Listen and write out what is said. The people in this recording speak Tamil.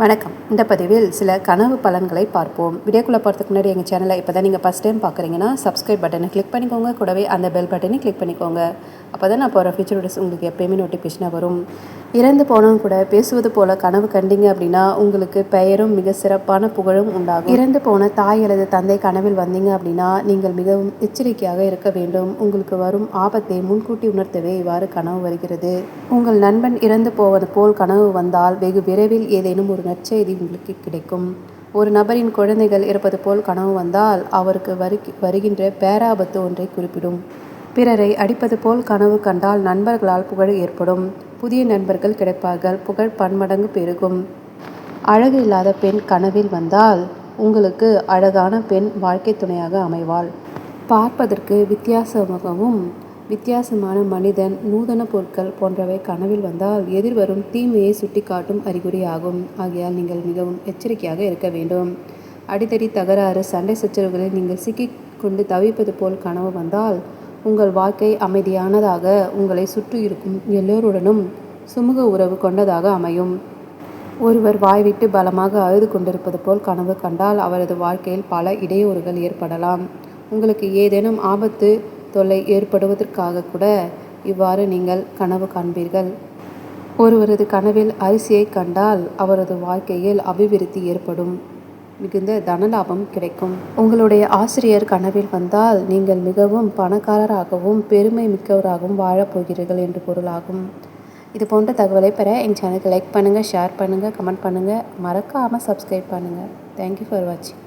வணக்கம். இந்த பதிவில் சில கனவு பலன்களை பார்ப்போம். வீடியோக்குள்ளே போகிறதுக்கு முன்னாடி எங்கள் சேனலை இப்போ தான் நீங்கள் ஃபஸ்ட் டைம் பார்க்குறீங்கன்னா சப்ஸ்கிரைப் பட்டனை கிளிக் பண்ணிக்கோங்க. கூடவே அந்த பெல் பட்டனை கிளிக் பண்ணிக்கோங்க. அப்போ தான் நான் போகிற ஃபியூச்சர் உங்களுக்கு எப்பயுமே நோட்டிஃபிகேஷனாக வரும். இறந்து போனவங்க கூட பேசுவது போல கனவு கண்டீங்க அப்படின்னா உங்களுக்கு பெயரும் மிக சிறப்பான புகழும் உண்டாகும். இறந்து போன தாய் அல்லது தந்தை கனவில் வந்தீங்க அப்படின்னா நீங்கள் மிகவும் எச்சரிக்கையாக இருக்க வேண்டும். உங்களுக்கு வரும் ஆபத்தை முன்கூட்டி உணர்த்தவே இவ்வாறு கனவு வருகிறது. உங்கள் நண்பன் இறந்து போவது போல் கனவு வந்தால் வெகு விரைவில் ஏதேனும் ஒரு நற்செய்தி உங்களுக்கு கிடைக்கும். ஒரு நபரின் குழந்தைகள் இருப்பது போல் கனவு வந்தால் அவருக்கு வருகி வருகின்ற பேராபத்து ஒன்றை குறிப்பிடும். பிறரை அடிப்பது போல் கனவு கண்டால் நண்பர்களால் புகழ் ஏற்படும். புதிய நண்பர்கள் கிடைப்பார்கள். புகழ் பன்மடங்கு பெருகும். அழகு இல்லாத பெண் கனவில் வந்தால் உங்களுக்கு அழகான பெண் வாழ்க்கை துணையாக அமைவாள். பார்ப்பதற்கு வித்தியாசமாகவும் வித்தியாசமான மனிதன் நூதன பொருட்கள் போன்றவை கனவில் வந்தால் எதிர்வரும் தீமையை சுட்டிக்காட்டும் அறிகுறியாகும். ஆகையால் நீங்கள் மிகவும் எச்சரிக்கையாக இருக்க வேண்டும். அடித்தடி தகராறு சண்டை சச்சரவுகளில் நீங்கள் சிக்கி கொண்டு தவிப்பது போல் கனவு வந்தால் உங்கள் வாழ்க்கை அமைதியானதாக உங்களை சுற்றி இருக்கும் எல்லோருடனும் சுமூக உறவு கொண்டதாக அமையும். ஒருவர் வாய்விட்டு பலமாக அழுது கொண்டிருப்பது போல் கனவு கண்டால் அவரது வாழ்க்கையில் பல இடையூறுகள் ஏற்படலாம். உங்களுக்கு ஏதேனும் ஆபத்து தொல்லை ஏற்படுவதற்காக கூட இவ்வாறு நீங்கள் கனவு காண்பீர்கள். ஒருவரது கனவில் அரிசியை கண்டால் அவரது வாழ்க்கையில் அபிவிருத்தி ஏற்படும். மிகுந்த தனலாபம் கிடைக்கும். உங்களுடைய ஆசிரியர் கனவில் வந்தால் நீங்கள் மிகவும் பணக்காரராகவும் பெருமை மிக்கவராகவும் வாழப்போகிறீர்கள் என்று பொருளாகும். இது போன்ற தகவலை பெற எங்கள் சேனலுக்கு லைக் பண்ணுங்கள் ஷேர் பண்ணுங்கள் கமெண்ட் பண்ணுங்கள் மறக்காமல் சப்ஸ்கிரைப் பண்ணுங்கள் தேங்க்யூ ஃபார் வாட்சிங்